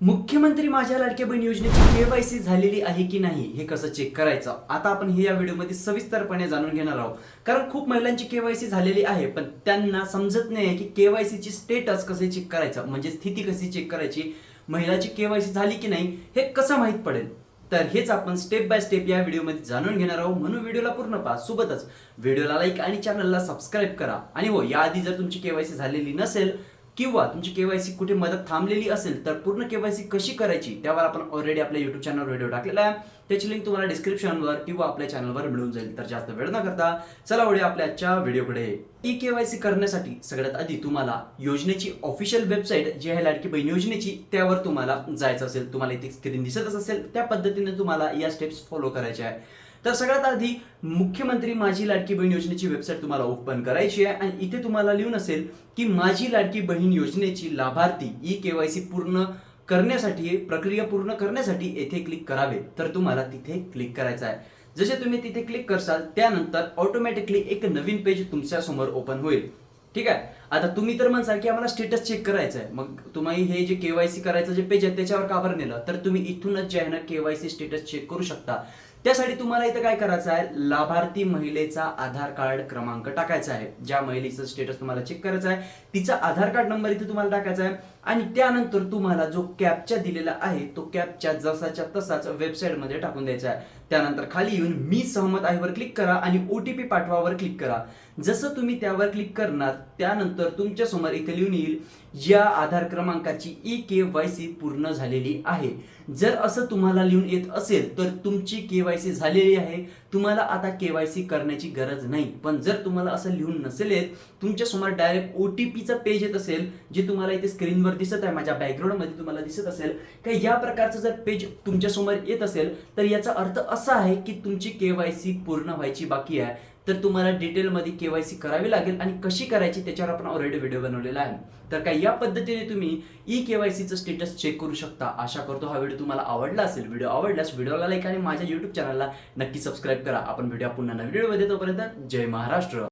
मुख्यमंत्री माझ्या लाडक्या बहीण योजनेची केवायसी झालेली आहे की नाही हे कसं चेक करायचं? आता आपण हे या व्हिडिओमध्ये सविस्तरपणे जाणून घेणार आहोत. कारण खूप महिलांची केवायसी झालेली आहे पण त्यांना समजत नाही की केवायसीची स्टेटस कसे चेक करायचं म्हणजे स्थिती कशी चेक करायची महिलाची केवायसी झाली की नाही हे कसं माहीत पडेल? तर हेच आपण स्टेप बाय स्टेप या व्हिडिओमध्ये जाणून घेणार आहोत. म्हणून व्हिडिओला पूर्ण पहा सोबतच व्हिडिओला लाईक आणि चॅनलला सबस्क्राईब करा. आणि हो याआधी जर तुमची केवायसी झालेली नसेल किंवा तुमची केवायसी कुठे मदत थांबलेली असेल तर पूर्ण केवायसी कशी करायची त्यावर आपण ऑलरेडी आपल्या युट्यूब चॅनलवर व्हिडिओ टाकलेला आहे. त्याची लिंक तुम्हाला डिस्क्रिप्शनवर किंवा आपल्या चॅनलवर मिळून जाईल. तर जास्त वेळ न करता चला वळूया आपल्या आजच्या व्हिडिओकडे ई केवायसी करण्यासाठी सगळ्यात आधी तुम्हाला योजनेची ऑफिशियल वेबसाईट जी आहे लाडकी बहीण योजनेची त्यावर तुम्हाला जायचं असेल तुम्हाला इथे स्क्रीन दिसतच असेल. त्या पद्धतीने तुम्हाला या स्टेप्स फॉलो करायच्या आहे. तर सगळ्यात आधी मुख्यमंत्री माझी लाडकी बहीण योजनेची वेबसाईट तुम्हाला ओपन करायची आहे आणि इथे तुम्हाला लिहून असेल की माझी लाडकी बहीण योजनेची लाभार्थी ई केवायसी पूर्ण करण्यासाठी प्रक्रिया पूर्ण करण्यासाठी येथे क्लिक करावे. तर तुम्हाला तिथे क्लिक करायचं आहे. जसे तुम्ही तिथे क्लिक करसाल त्यानंतर ऑटोमॅटिकली एक नवीन पेज तुमच्यासमोर ओपन होईल. ठीक आहे? आता तुम्ही तर म्हणसाल की आम्हाला स्टेटस चेक करायचं आहे. मग तुम्ही हे जे केवायसी करायचं जे पेज आहे त्याच्यावर काबर नेलं? तर तुम्ही इथूनच जे आहे ना केवायसी स्टेटस चेक करू शकता. त्यासाठी तुम्हाला इथं काय करायचं आहे? लाभार्थी महिलेचा आधार कार्ड क्रमांक टाकायचा आहे. ज्या महिलेचं स्टेटस तुम्हाला चेक करायचं आहे तिचा आधार कार्ड नंबर इथे तुम्हाला टाकायचा आहे. आणि त्यानंतर तुम्हाला जो कॅपचा दिलेला आहे तो कॅपच्या जसाच्या तसाच वेबसाईटमध्ये टाकून द्यायचा आहे. त्यानंतर खाली येऊन मी सहमत आहे वर क्लिक करा आणि ओ टी पी पाठवावर क्लिक करा. जसं तुम्ही त्यावर क्लिक करणार त्यानंतर तुमच्यासमोर इथे लिहून येईल या आधार क्रमांकाची ई के वाय सी पूर्ण झालेली आहे. जर असं तुम्हाला लिहून येत असेल तर तुमची केवायसी झालेली आहे. तुम्हाला आता केवायसी करण्याची गरज नाही. पण जर तुम्हाला असं लिहून नसेल येत तुमच्यासमोर डायरेक्ट ओ टी पीचा पेज येत असेल जे तुम्हाला इथे स्क्रीनवर दिसत आहे माझ्या बॅकग्राऊंडमध्ये तुम्हाला दिसत असेल का या प्रकारचं जर पेज तुमच्यासमोर येत असेल तर याचा अर्थ असा आहे की तुमची केवायसी पूर्ण व्हायची बाकी आहे. तर तुम्हाला डिटेलमध्ये केवायसी करावी लागेल आणि कशी करायची त्याच्यावर आपण ऑलरेडी व्हिडिओ बनवलेला आहे. तर काय या पद्धतीने तुम्ही ई केवायसीचं स्टेटस चेक करू शकता. आशा करतो हा व्हिडिओ तुम्हाला आवडला असेल. व्हिडिओ आवडल्यास व्हिडिओला लाईक आणि माझ्या युट्यूब चॅनलला नक्की सबस्क्राईब करा. आपण व्हिडिओ पुन्हा नवीन व्हिडिओमध्ये तोपर्यंत जय महाराष्ट्र.